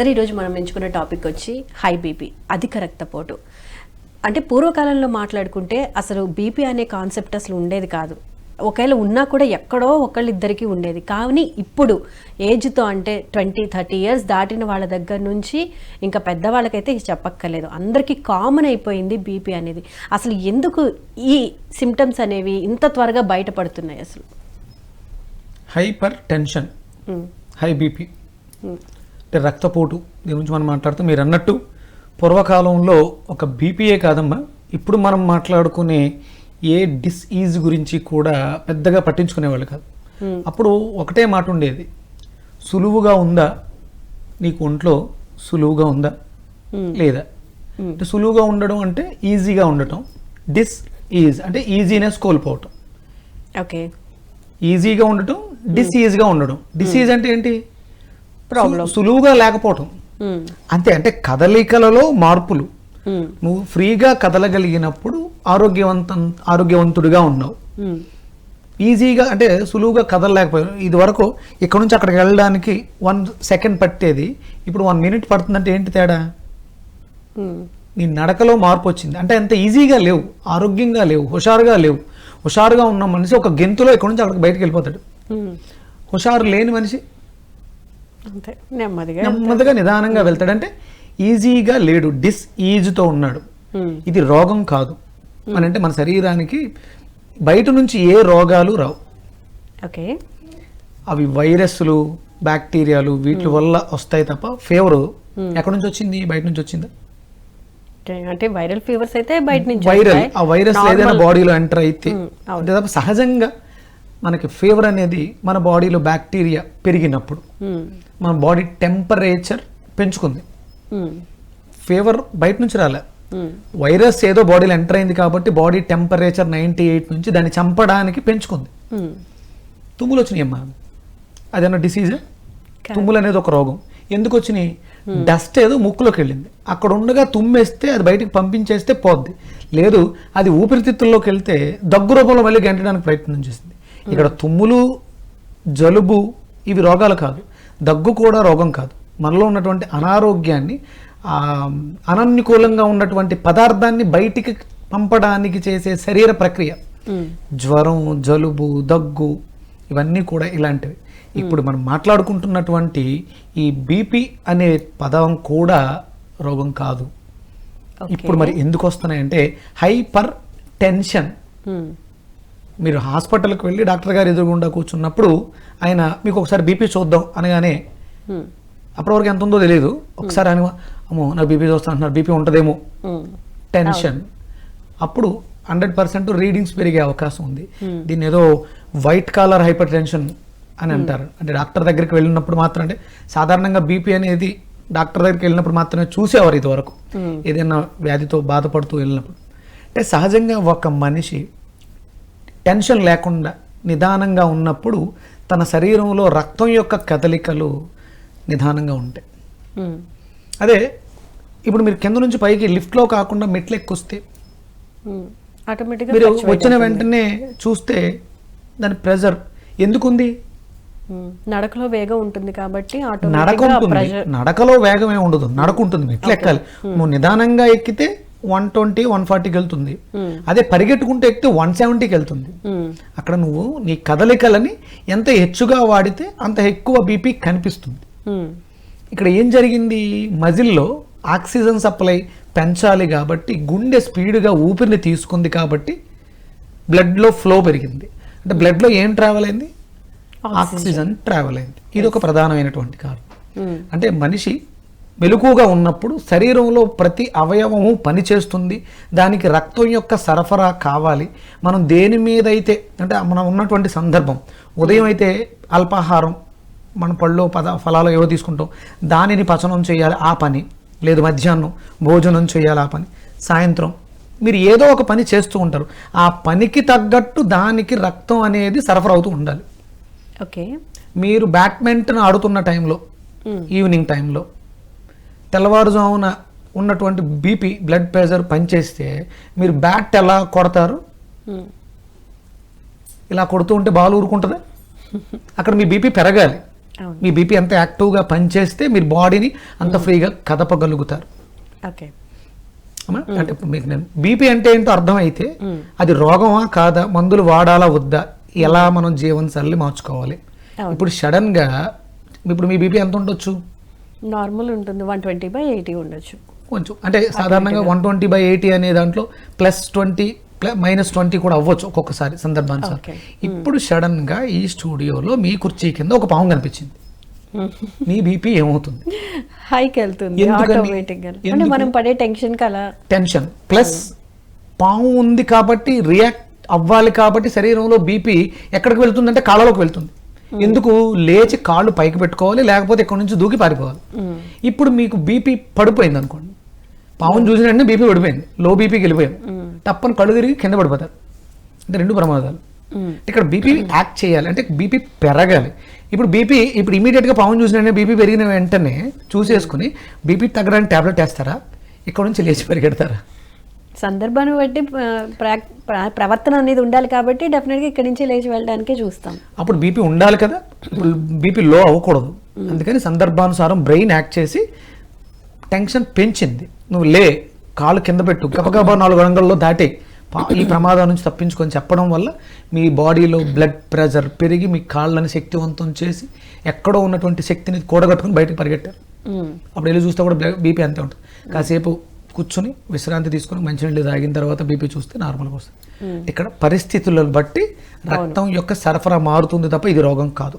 సరే ఈరోజు మనం ఎంచుకున్న టాపిక్ వచ్చి హై బీపీ అధిక రక్తపోటు. అంటే పూర్వకాలంలో మాట్లాడుకుంటే అసలు బీపీ అనే కాన్సెప్ట్ అసలు ఉండేది కాదు. ఒకవేళ ఉన్నా కూడా ఎక్కడో ఒకళ్ళిద్దరికి ఉండేది. కానీ ఇప్పుడు ఏజ్తో అంటే ట్వంటీ థర్టీ ఇయర్స్ దాటిన వాళ్ళ దగ్గర నుంచి ఇంకా పెద్దవాళ్ళకైతే చెప్పక్కర్లేదు. అందరికీ కామన్ అయిపోయింది బీపీ అనేది. అసలు ఎందుకు ఈ సిమ్టమ్స్ అనేవి ఇంత త్వరగా బయటపడుతున్నాయి అసలు? Hyper tension. High BP. అంటే రక్తపోటు దీని గురించి మనం మాట్లాడుతూ మీరు అన్నట్టు పూర్వకాలంలో ఒక బీపీఏ కాదమ్మా ఇప్పుడు మనం మాట్లాడుకునే ఏ డిసీజ్ గురించి కూడా పెద్దగా పట్టించుకునేవాళ్ళు కాదు. అప్పుడు ఒకటే మాట ఉండేది సులువుగా ఉందా? నీకు ఒంట్లో సులువుగా ఉందా? లేదా? అంటే సులువుగా ఉండడం అంటే ఈజీగా ఉండటం డిస్ ఈజ్ అంటే ఈజీనెస్ కోల్పోవటం. ఓకే. ఈజీగా ఉండటం డిసీజ్గా ఉండడం. డిసీజ్ అంటే ఏంటి? సులువుగా లేకపోవటం. అంతే అంటే కదలికలలో మార్పులు. నువ్వు ఫ్రీగా కదలగలిగినప్పుడు ఆరోగ్యవంతం ఆరోగ్యవంతుడిగా ఉన్నావు. ఈజీగా అంటే సులువుగా కదలలేకపోయావు ఇది వరకు ఇక్కడ నుంచి అక్కడికి వెళ్ళడానికి వన్ సెకండ్ పట్టేది. ఇప్పుడు వన్ మినిట్ పడుతుందంటే ఏంటి తేడా? నీ నడకలో మార్పు వచ్చింది. అంటే అంత ఈజీగా లేవు ఆరోగ్యంగా లేవు హుషారుగా లేవు. హుషారుగా ఉన్న మనిషి ఒక గెంతులో ఇక్కడ నుంచి అక్కడికి బయటకు వెళ్ళిపోతాడు. హుషారు లేని మనిషి అంతే. నెమ్మదిగా నెమ్మదిగా నిదానంగా వెళ్తాడంటే ఈజీగా లేడు డిస్ ఈజ్తో ఉన్నాడు ఇది రోగం కాదు. అని అంటే మన శరీరానికి బయట నుంచి ఏ రోగాలు రావు. ఓకే. అవి వైరస్లు బ్యాక్టీరియాలు వీటి వల్ల వస్తాయి తప్ప ఫీవర్ ఎక్కడి నుంచి వచ్చింది? బయట నుంచి వచ్చిందా? అంటే వైరల్ ఫీవర్స్ అయితే బయట నుంచి వైరల్. ఆ వైరస్ ఏదైనా బాడీలో ఎంటర్ అయితే. తప్ప సహజంగా మనకి ఫీవర్ అనేది మన బాడీలో బ్యాక్టీరియా పెరిగినప్పుడు ఉమ్, మన బాడీ టెంపరేచర్ పెంచుకుంది. ఉమ్, ఫీవర్ బయట నుంచి రాలే. ఉమ్, వైరస్ ఏదో బాడీలో ఎంటర్ అయింది కాబట్టి బాడీ టెంపరేచర్ నైంటీ ఎయిట్ నుంచి దాన్ని చంపడానికి పెంచుకుంది. తుమ్ములు వచ్చినాయి అమ్మా. అదేనా డిసీజ్ తుమ్ములు అనేది ఒక రోగం. ఎందుకు వచ్చినాయి? డస్ట్ ఏదో ముక్కులోకి వెళ్ళింది. అక్కడ ఉండగా తుమ్మేస్తే అది బయటికి పంపించేస్తే పోద్ది. లేదు అది ఊపిరితిత్తుల్లోకి వెళ్తే దగ్గు రూపంలో మళ్ళీ గెంటడానికి ప్రయత్నం చేసింది. ఇక్కడ తుమ్ములు జలుబు ఇవి రోగాలు కాదు. దగ్గు కూడా రోగం కాదు. మనలో ఉన్నటువంటి అనారోగ్యాన్ని ఆ, అననుకూలంగా ఉన్నటువంటి పదార్థాన్ని బయటికి పంపడానికి చేసే శరీర ప్రక్రియ. జ్వరం జలుబు దగ్గు ఇవన్నీ కూడా ఇలాంటివి. ఇప్పుడు మనం మాట్లాడుకుంటున్నటువంటి ఈ బీపీ అనే పదం కూడా రోగం కాదు. ఇప్పుడు మరి ఎందుకు వస్తున్నాయంటే హైపర్ టెన్షన్. మీరు హాస్పిటల్కి వెళ్ళి డాక్టర్ గారు ఎదురుగుండా కూర్చున్నప్పుడు ఆయన మీకు ఒకసారి బీపీ చూద్దాం అనగానే ఉమ్, అప్పటి వరకు ఎంత ఉందో తెలియదు ఒకసారి ఆయన అమ్మో నాకు బీపీ చూస్తా అంటున్నారు బీపీ ఉంటుందేమో. టెన్షన్. అప్పుడు హండ్రెడ్ పర్సెంట్ రీడింగ్స్ పెరిగే అవకాశం ఉంది. దీన్ని ఏదో వైట్ కాలర్ హైపర్ టెన్షన్ అని అంటారు. అంటే డాక్టర్ దగ్గరికి వెళ్ళినప్పుడు మాత్రం అంటే సాధారణంగా బీపీ అనేది డాక్టర్ దగ్గరికి వెళ్ళినప్పుడు మాత్రమే చూసేవారు ఇది వరకు ఏదైనా వ్యాధితో బాధపడుతూ వెళ్ళినప్పుడు. అంటే సహజంగా ఒక మనిషి టెన్షన్ లేకుండా నిదానంగా ఉన్నప్పుడు తన శరీరంలో రక్తం యొక్క కదలికలు నిదానంగా ఉంటాయి. అదే ఇప్పుడు మీరు కింద నుంచి పైకి లిఫ్ట్లో కాకుండా మెట్లు ఎక్కొస్తే మీరు వచ్చిన. వెంటనే చూస్తే దాని ప్రెజర్ ఎందుకుంది? నడకలో వేగం ఉంటుంది కాబట్టి నడక ఉంటుంది. నడకలో వేగం ఏమి ఉండదు. నడక ఉంటుంది మెట్లు ఎక్కాలి. నువ్వు నిదానంగా ఎక్కితే వన్ ట్వంటీ వన్ ఫార్టీకి వెళ్తుంది అదే పరిగెట్టుకుంటూ ఎక్కితే వన్ సెవెంటీకి వెళ్తుంది. అక్కడ నువ్వు నీ కదలికలని ఎంత హెచ్చుగా వాడితే అంత ఎక్కువ బీపీ కనిపిస్తుంది. ఇక్కడ ఏం జరిగింది? మజిల్లో ఆక్సిజన్ సప్లై పెంచాలి కాబట్టి గుండె స్పీడ్గా ఊపిరిని తీసుకుంది కాబట్టి బ్లడ్లో ఫ్లో పెరిగింది. అంటే బ్లడ్లో ఏం ట్రావెల్ అయింది? ఆక్సిజన్. ట్రావెల్ అయింది. ఇది ఒక ప్రధానమైనటువంటి కారణం. అంటే మనిషి మెలకుగా ఉన్నప్పుడు శరీరంలో ప్రతి అవయవము పనిచేస్తుంది. దానికి రక్తం యొక్క సరఫరా కావాలి. మనం దేని మీద అయితే అంటే మనం ఉన్నటువంటి సందర్భం. ఉదయం అయితే అల్పాహారం మన పళ్ళు పద ఫలాలు ఏవో తీసుకుంటాం. దానిని పచనం చేయాలి ఆ పని. లేదు మధ్యాహ్నం భోజనం చేయాలి ఆ పని. సాయంత్రం మీరు ఏదో ఒక పని చేస్తూ ఉంటారు. ఆ పనికి తగ్గట్టు దానికి రక్తం అనేది సరఫరా అవుతూ ఉండాలి. ఓకే. మీరు బ్యాడ్మింటన్ ఆడుతున్న టైంలో ఈవినింగ్ టైంలో తెల్లవారుజామున ఉన్నటువంటి బీపీ బ్లడ్ ప్రెషర్ పనిచేస్తే మీరు బ్యాట్ ఎలా కొడతారు? ఇలా కొడుతూ ఉంటే బాల్ ఊరుకుంటుందా? అక్కడ మీ బీపీ పెరగాలి. మీ బీపీ ఎంత యాక్టివ్గా పనిచేస్తే మీరు బాడీని అంత ఫ్రీగా కదపగలుగుతారు. ఓకే? అంటే మీకు నేను బీపీ అంటే ఏంటో అర్థమైతే అది రోగమా కాదా మందులు వాడాలా వద్దా ఎలా మనం జీవనశైలి మార్చుకోవాలి. ఇప్పుడు సడన్గా ఇప్పుడు మీ బీపీ ఎంత ఉండొచ్చు? నార్మల్ ఉంటుంది. వన్ ట్వంటీ బై ఎయిటీ ఉండొచ్చు. కొంచెం అంటే సాధారణంగా వన్ ట్వంటీ బై ఎయిటీ అనే దాంట్లో ప్లస్ ట్వంటీ మైనస్ ట్వంటీ కూడా అవ్వచ్చు ఒక్కొక్కసారి సందర్భానుసారం. ఇప్పుడు సడన్గా ఈ స్టూడియోలో మీ కుర్చీ కింద ఒక పాము కనిపించింది. మీ బీపీ ఏమవుతుంది? హైకి వెళ్తుంది అంటే? మనం పడే టెన్షన్కి అలా టెన్షన్ ప్లస్ పాము ఉంది కాబట్టి రియాక్ట్ అవ్వాలి కాబట్టి శరీరంలో బీపీ ఎక్కడికి వెళ్తుందంటే కాళ్ళలోకి వెళ్తుంది. ఎందుకు లేచి కాళ్ళు పైకి పెట్టుకోవాలి లేకపోతే ఇక్కడ నుంచి దూకి పారిపోవాలి. ఇప్పుడు మీకు బీపీ పడిపోయింది అనుకోండి. పాముని చూసిన వెంటనే బీపీ పడిపోయింది. లో బీపీకి వెళ్ళిపోయాం. తప్పని కళ్ళు తిరిగి కింద పడిపోతారు. అంటే రెండు ప్రమాదాలు. ఇక్కడ బీపీ యాక్ట్ చేయాలి. అంటే బీపీ పెరగాలి. ఇప్పుడు బీపీ ఇప్పుడు ఇమీడియట్గా పావును చూసిన వెంటనే బీపీ పెరిగిన వెంటనే చూసేసుకుని బీపీ తగ్గడానికి టాబ్లెట్ వేస్తారా? ఇక్కడ నుంచి లేచి పరిగెడతారా? సందర్భాన్ని బట్టి ప్రవర్తన అనేది ఉండాలి కాబట్టి డెఫినెట్గా ఇక్కడి నుంచి లేచి వెళ్ళడానికే చూస్తాం. అప్పుడు బీపీ ఉండాలి కదా? బీపీ లో అవ్వకూడదు. అందుకని సందర్భానుసారం బ్రెయిన్ యాక్ట్ చేసి టెన్షన్ పెంచింది. నువ్వు లే కాలు కింద పెట్టు గబగబా నాలుగు రంగుల్లో దాటే ఈ ప్రమాదం నుంచి తప్పించుకొని చెప్పడం వల్ల మీ బాడీలో బ్లడ్ ప్రెషర్ పెరిగి మీ కాళ్ళని శక్తివంతం చేసి ఎక్కడో ఉన్నటువంటి శక్తిని కూడగట్టుకుని బయటకు పరిగెట్టారు. అప్పుడు వెళ్ళి చూస్తే కూడా బీపీ అంతే ఉంటుంది. కాసేపు కూర్చుని విశ్రాంతి తీసుకుని మంచినీళ్ళు తాగిన తర్వాత బీపీ చూస్తే నార్మల్గా వస్తుంది. ఇక్కడ పరిస్థితులను బట్టి రక్తం యొక్క సరఫరా మారుతుంది తప్ప ఇది రోగం కాదు.